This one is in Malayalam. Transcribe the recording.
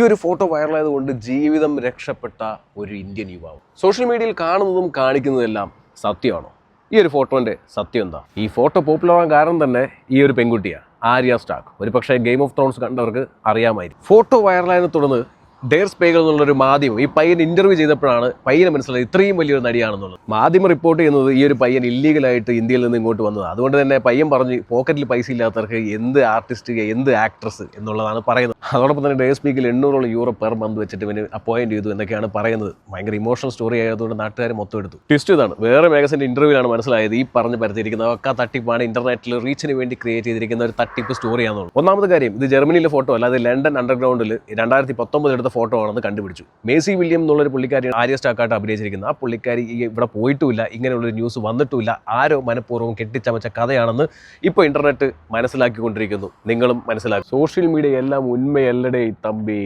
ഈ ഒരു ഫോട്ടോ വൈറലായതുകൊണ്ട് ജീവിതം രക്ഷപ്പെട്ട ഒരു ഇന്ത്യൻ യുവാവ്. സോഷ്യൽ മീഡിയയിൽ കാണുന്നതും കാണിക്കുന്നതെല്ലാം സത്യമാണോ? ഈ ഒരു ഫോട്ടോന്റെ സത്യം എന്താ? ഈ ഫോട്ടോ പോപ്പുലർ ആവാൻ കാരണം തന്നെ ഈ ഒരു പെൺകുട്ടിയാണ് ആര്യ സ്റ്റാക്ക്. ഒരു പക്ഷേ ഗെയിം ഓഫ് ത്രോൺസ് കണ്ടവർക്ക് അറിയാമായിരിക്കും. ഫോട്ടോ വൈറലായതിനെ തുടർന്ന് ഡെയർ സ്പേഗൽ എന്നുള്ളൊരു മാധ്യമം ഈ പയ്യൻ ഇന്റർവ്യൂ ചെയ്തപ്പോഴാണ് പയ്യനെ മനസ്സിലായത് ഇത്രയും വലിയൊരു നടിയാണെന്നുള്ളത്. മാധ്യമം റിപ്പോർട്ട് ചെയ്യുന്നത് ഈ ഒരു പയ്യൻ ഇല്ലീഗലായിട്ട് ഇന്ത്യയിൽ നിന്ന് ഇങ്ങോട്ട് വന്നത്. അതുകൊണ്ട് തന്നെ പയ്യൻ പറഞ്ഞ് പോക്കറ്റിൽ പൈസ ഇല്ലാത്തവർക്ക് എന്ത് ആർട്ടിസ്റ്റ് എന്ത് ആക്ട്രസ് എന്നുള്ളതാണ് പറയുന്നത്. അതോടൊപ്പം തന്നെ ഡേ സ്പീക്കിൽ എണ്ണൂറോളം യൂറോ പെർ മന്ത് വെച്ചിട്ട് ഇവന് അപ്പോയിന്റ് ചെയ്തു എന്നൊക്കെയാണ് പറയുന്നത്. ഭയങ്കര ഇമോഷണൽ സ്റ്റോറി ആയതുകൊണ്ട് നാട്ടുകാർ മൊത്തം എടുത്തു. ട്വിസ്റ്റ് ഇതാണ്. വേറെ മാഗസിന്റെ ആണ് മനസ്സിലായത്. ഈ പറഞ്ഞ് പരത്തിയിരിക്കുന്ന ഒക്കെ തട്ടിപ്പാണ് ഇന്റർനെറ്റിൽ റീച്ചിന് വേണ്ടി ക്രിയേറ്റ് ചെയ്തിരിക്കുന്ന ഒരു തട്ടിപ്പ് സ്റ്റോറിയാണെന്നുള്ളൂ ഒന്നാമത്തെ കാര്യം ഇത് ജർമ്മനിയിലെ ഫോട്ടോ അല്ലാതെ ലണ്ടൻ അണ്ടർഗ്രൗണ്ടിൽ രണ്ടായിരത്തി പത്തൊമ്പത് എടുത്ത ഫോട്ടോ ആണെന്ന് കണ്ടുപിടിച്ചു. മേസി വില്യം എന്നുള്ളൊരു പുള്ളിക്കാരി ആര്യ സ്റ്റാക്കായിട്ട് അഭിനയിച്ചിരിക്കുന്ന ആ പുള്ളിക്കാരി ഇവിടെ പോയിട്ടുമില്ല ഇങ്ങനെയുള്ളൊരു ന്യൂസ് വന്നിട്ടുമില്ല. ആരോ മനഃപൂർവം കെട്ടിച്ചമച്ച കഥയാണെന്ന് ഇപ്പോൾ ഇന്റർനെറ്റ് മനസ്സിലാക്കിക്കൊണ്ടിരിക്കുന്നു. നിങ്ങളും മനസ്സിലാക്കും. സോഷ്യൽ മീഡിയ എല്ലാം அன்பு தம்பி.